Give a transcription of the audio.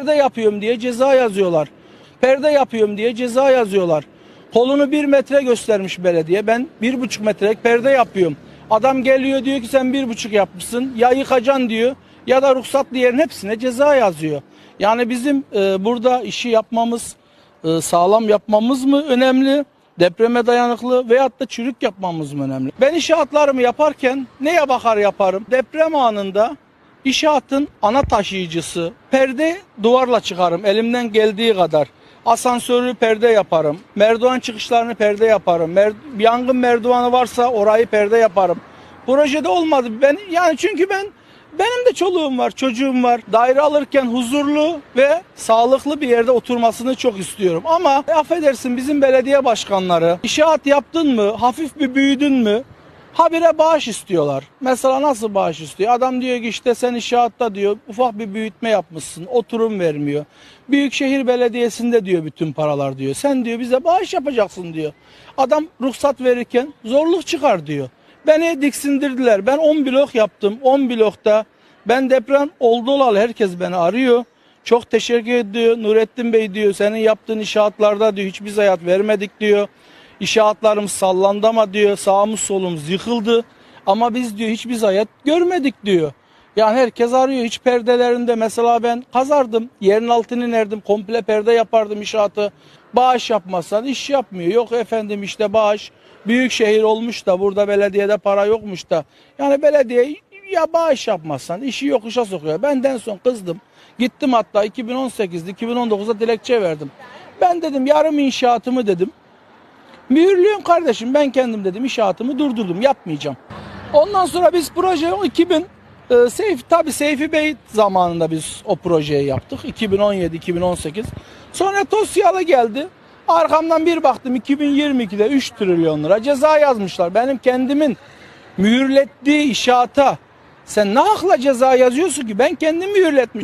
Perde yapıyorum diye ceza yazıyorlar. Perde yapıyorum diye ceza yazıyorlar. Kolunu bir metre göstermiş belediye. Ben bir buçuk metrelik perde yapıyorum. Adam geliyor diyor ki sen bir buçuk yapmışsın. Ya yıkacaksın diyor ya da ruhsatlı yerin hepsine ceza yazıyor. Yani bizim e, burada işi yapmamız, e, sağlam yapmamız mı önemli? Depreme dayanıklı veyahut da çürük yapmamız mı önemli? Ben inşaatlarımı yaparken neye bakar yaparım? Deprem anında İnşaatın ana taşıyıcısı. Perde duvarla çıkarım elimden geldiği kadar. Asansörü perde yaparım. Merdiven çıkışlarını perde yaparım. Mer yangın merdivanı varsa orayı perde yaparım. Projede olmadı. Ben yani çünkü ben benim de çoluğum var, çocuğum var. Daire alırken huzurlu ve sağlıklı bir yerde oturmasını çok istiyorum. Ama e, affedersin bizim belediye başkanları inşaat yaptın mı, hafif bir büyüdün mü? Habire bağış istiyorlar. Mesela nasıl bağış istiyor? Adam diyor ki işte sen inşaatta diyor ufak bir büyütme yapmışsın. Oturum vermiyor. Büyükşehir Belediyesi'nde diyor bütün paralar diyor. Sen diyor bize bağış yapacaksın diyor. Adam ruhsat verirken zorluk çıkar diyor. Beni diksindirdiler. Ben 10 blok yaptım. 10 blokta ben deprem oldu olalı herkes beni arıyor. Çok teşekkür ediyor. Nurettin Bey diyor senin yaptığın inşaatlarda diyor hiçbir hayat vermedik diyor. İnşaatlarımız sallandı ama diyor sağımız solumuz yıkıldı. Ama biz diyor hiçbir zayiat görmedik diyor. Yani herkes arıyor hiç perdelerinde mesela ben kazardım yerin altını inerdim komple perde yapardım inşaatı. Bağış yapmazsan iş yapmıyor. Yok efendim işte bağış büyük şehir olmuş da burada belediyede para yokmuş da. Yani belediye ya bağış yapmazsan işi yokuşa sokuyor. Benden son kızdım. Gittim hatta 2018'de 2019'da dilekçe verdim. Ben dedim yarım inşaatımı dedim Mühürlüyorum kardeşim ben kendim dedim inşaatımı durdurdum yapmayacağım. Ondan sonra biz proje 2000 e, Seyfi tabi Seyfi Bey zamanında biz o projeyi yaptık 2017-2018. Sonra Tosyalı geldi. Arkamdan bir baktım 2022'de 3 trilyon lira ceza yazmışlar. Benim kendimin mühürlettiği inşaata sen ne hakla ceza yazıyorsun ki? Ben kendim mühürletmişim.